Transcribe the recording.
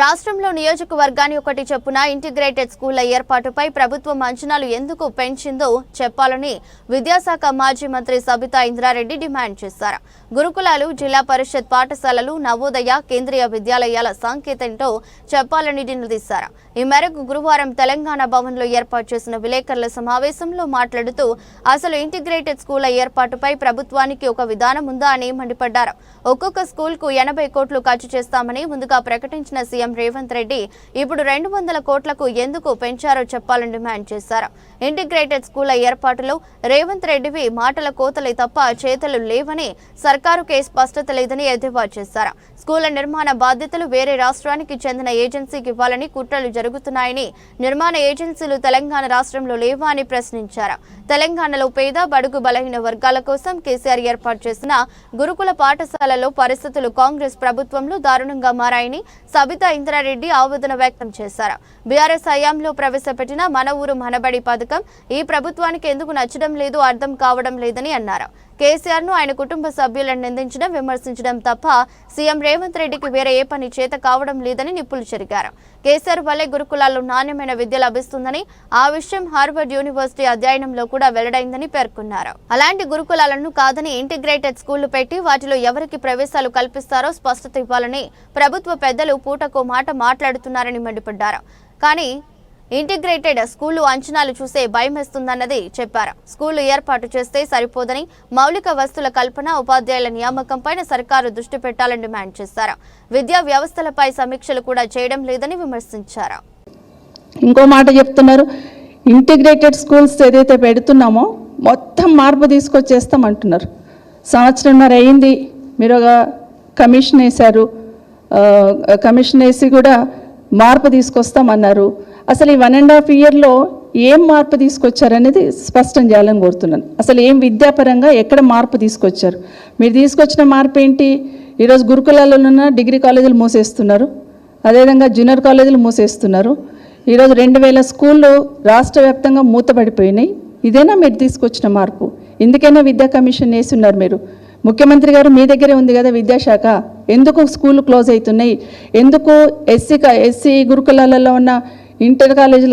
రాష్ట్రంలో నియోజకవర్గాన్ని ఒకటి చొప్పున ఇంటిగ్రేటెడ్ స్కూళ్ళ ఏర్పాటుపై ప్రభుత్వం అంచనాలు ఎందుకు పెంచిందో చెప్పాలని విద్యాశాఖ మాజీ మంత్రి సబితా ఇంద్రారెడ్డి డిమాండ్ చేశారు. గురుకులాలు జిల్లా పరిషత్ పాఠశాలలు నవోదయ కేంద్రీయ విద్యాలయాల సంకేతంతో చెప్పాలని నిలదీశారు ఈ మేరకు గురువారం తెలంగాణ భవన్లో ఏర్పాటు చేసిన విలేకరుల సమావేశంలో మాట్లాడుతూ అసలు ఇంటిగ్రేటెడ్ స్కూళ్ళ ఏర్పాటుపై ప్రభుత్వానికి ఒక విధానం ఉందా అని మండిపడ్డారు. ఒక్కొక్క స్కూల్కు ఎనభై కోట్లు ఖర్చు చేస్తామని ముందుగా ప్రకటించిన సీఎం రేవంత్ రెడ్డి ఇప్పుడు రెండు వందల కోట్లకు ఎందుకు పెంచారో చెప్పాలని డిమాండ్ చేశారు. ఇంటిగ్రేటెడ్ స్కూళ్ళ ఏర్పాటులో రేవంత్ రెడ్డివి మాటల కోతలే తప్ప చేతలు లేవని సర్కారుకే స్పష్టత లేదని ఎద్దేవా చేశారు. స్కూళ్ళ నిర్మాణ బాధ్యతలు వేరే రాష్ట్రానికి చెందిన ఏజెన్సీకి ఇవ్వాలని కుట్రలు జరుగుతున్నాయని నిర్మాణ ఏజెన్సీలు తెలంగాణ రాష్ట్రంలో లేవా అని ప్రశ్నించారు. తెలంగాణలో పేద బడుగు బలహీన వర్గాల కోసం కేసీఆర్ ఏర్పాటు చేసిన గురుకుల పాఠశాలలో పరిస్థితులు కాంగ్రెస్ ప్రభుత్వంలో దారుణంగా మారాయని సబితా ఇంద్రారెడ్డి ఆవేదన వ్యక్తం చేశారు. బీఆర్ఎస్ హయాంలో ప్రవేశపెట్టిన మన ఊరు మనబడి పథకం ఈ ప్రభుత్వానికి ఎందుకు నచ్చడం లేదు అర్థం కావడం లేదని అన్నారు. కేసీఆర్ను ఆయన కుటుంబ సభ్యులను నిందించడం విమర్శించడం తప్ప సీఎం రేవంత్ రెడ్డికి వేరే ఏ పని చేత కావడం లేదని నిప్పులు చెరిగారు. కేసీఆర్ వల్లే గురుకులాల్లో నాణ్యమైన విద్య లభిస్తుందని ఆ విషయం హార్వర్డ్ యూనివర్సిటీ అధ్యయనంలో కూడా వెల్లడైందని పేర్కొన్నారు. అలాంటి గురుకులాలను కాదని ఇంటిగ్రేటెడ్ స్కూళ్ళు పెట్టి వాటిలో ఎవరికి ప్రవేశాలు కల్పిస్తారో స్పష్టత ఇవ్వాలని ప్రభుత్వ పెద్దలు పూటకో మాట మాట్లాడుతున్నారని మండిపడ్డారు. కానీ ఇంటిగ్రేటెడ్ స్కూళ్ళు అంచనాలు చూసే భయమేస్తుందన్నది చెప్పారు. స్కూళ్ళు ఏర్పాటు చేస్తే సరిపోదని మౌలిక వస్తుల కల్పన ఉపాధ్యాయుల నియామకంపై సర్కారు దృష్టి పెట్టాలని డిమాండ్ చేశారు. విద్యా వ్యవస్థలపై సమీక్షలు కూడా చేయడం లేదని విమర్శించారు. ఇంకో మాట చెప్తున్నారు ఇంటిగ్రేటెడ్ స్కూల్స్ ఏదైతే పెడుతున్నామో మొత్తం మార్పు తీసుకొచ్చేస్తాం అంటున్నారు సంవత్సరంన్నర అయింది మీరు ఒక కమిషన్ వేశారు కమిషన్ వేసి కూడా మార్పు తీసుకొస్తామన్నారు. అసలు ఈ వన్ అండ్ హాఫ్ ఇయర్లో ఏం మార్పు తీసుకొచ్చారనేది స్పష్టం చేయాలని కోరుతున్నాను. అసలు ఏం విద్యాపరంగా ఎక్కడ మార్పు తీసుకొచ్చారు? మీరు తీసుకొచ్చిన మార్పు ఏంటి? ఈరోజు గురుకులాల్లో ఉన్న డిగ్రీ కాలేజీలు మూసేస్తున్నారు. అదేవిధంగా జూనియర్ కాలేజీలు మూసేస్తున్నారు. ఈరోజు రెండు వేల స్కూళ్ళు రాష్ట్ర వ్యాప్తంగా మూతపడిపోయినాయి. ఇదేనా మీరు తీసుకొచ్చిన మార్పు? ఎందుకైనా విద్యా కమిషన్ వేసి ఉన్నారు మీరు? ముఖ్యమంత్రి గారు మీ దగ్గరే ఉంది కదా విద్యాశాఖ. ఎందుకు స్కూళ్ళు క్లోజ్ అవుతున్నాయి? ఎందుకు ఎస్సీ ఎస్సీ గురుకులాలలో ఉన్న ఇంటర్ కాలేజీలు